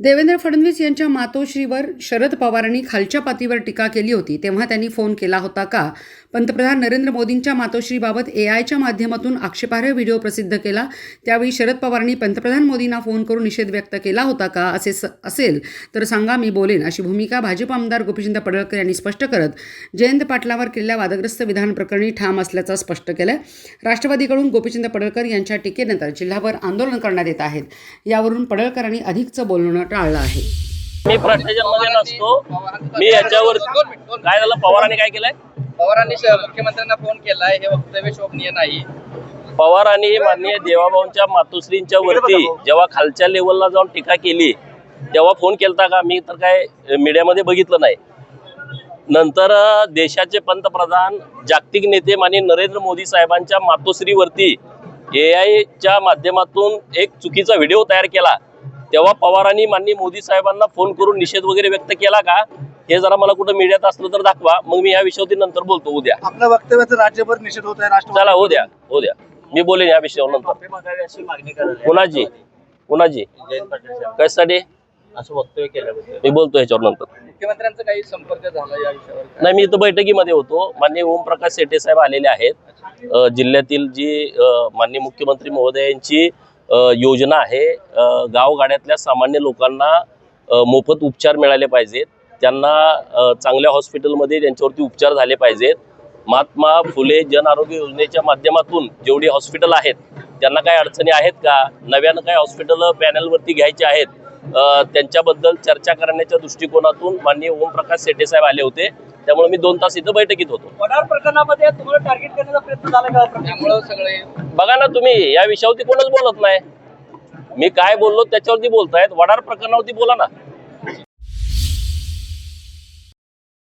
देवेंद्र फडणवीस यांच्या मातोश्रीवर शरद पवारांनी खालच्या पातीवर टीका केली होती. तेव्हा त्यांनी फोन केला होता का? पंतप्रधान नरेंद्र मोदींच्या मातोश्रीबाबत ए आयच्या माध्यमातून आक्षेपार्ह व्हिडिओ प्रसिद्ध केला. त्यावेळी शरद पवारांनी पंतप्रधान मोदींना फोन करून निषेध व्यक्त केला होता का? असे स असेल तर सांगा मी बोलेन. अशी भूमिका भाजप आमदार गोपीचंद पडळकर यांनी स्पष्ट करत जयंत पाटलावर केलेल्या वादग्रस्त विधान प्रकरणी ठाम असल्याचं स्पष्ट केलं राष्ट्रवादीकडून गोपीचंद पडळकर यांच्या टीकेनंतर जिल्हाभर आंदोलन करण्यात येत आहेत. यावरून पडळकरांनी अधिकचं बोलणं टाळलं आहे? मी भ्रष्टाचारमध्ये नसतो. मी याच्यावर काय झालं? पवारांनी काय केलंय? पवारांनी मुख्यमंत्र्यांना फोन केलाय. हे वक्तव्य शोभनीय नाही. पवारांनी माननीय देवाभाऊंच्या मातोश्रींच्या वरती जेव्हा खालच्या लेवलला जाऊन टीका केली तेव्हा फोन केलता का? मी तर काय मीडियामध्ये बघितलं नाही. नंतर देशाचे पंतप्रधान जागतिक नेते माननीय नरेंद्र मोदी साहेबांच्या मातोश्रीवरती ए आयच्या माध्यमातून एक चुकीचा व्हिडिओ तयार केला. तेव्हा पवारांनी माननीय मोदी साहेबांना फोन करून निषेध वगैरे व्यक्त केला का? हे जरा मला कुठं मीडियात असलं तर दाखवा. मग मी या विषयावरती नंतर बोलतो. उद्या आपल्या वक्तव्याचा राज्यभर निषेध होत आहे राष्ट्रवादी चला हो द्या. हो द्या. मी बोलेन या विषयावर नंतर. कुणाची? कुणाची? कशासाठी? असं वक्तव्य केल्याबद्दल. मी बोलतो ह्याच्यावर नंतर. मुख्यमंत्र्यांचा काही संपर्क झाला या विषयावर नाही मी इथं बैठकीमध्ये होतो. माननीय ओमप्रकाश शेट्टे साहेब आलेले आहेत. अ, जिल्ह्यातील जी अ, माननीय मुख्यमंत्री महोदयांची योजना आहे. गावगाड्यातल्या सामान्य लोकांना मोफत उपचार मिळाले पाहिजेत. त्यांना चांगल्या हॉस्पिटलमध्ये त्यांच्यावरती उपचार झाले पाहिजेत. महात्मा फुले जन आरोग्य योजनेच्या माध्यमातून जेवढी हॉस्पिटल आहेत त्यांना काही अडचणी आहेत का? नव्यानं काही हॉस्पिटल पॅनलवरती घ्यायचे आहेत. त्यांच्याबद्दल चर्चा करण्याच्या दृष्टिकोनातून माननीय ओमप्रकाश सेठे साहेब आले होते. त्यामुळे मी दोन तास इथं बैठकीत होतो. प्रकरणामध्ये तुम्हाला बघा ना तुम्ही या विषयावरती कोणच बोलत नाही. मी काय बोललो त्याच्यावरती बोलतायत. वडार प्रकरणावरती बोला ना.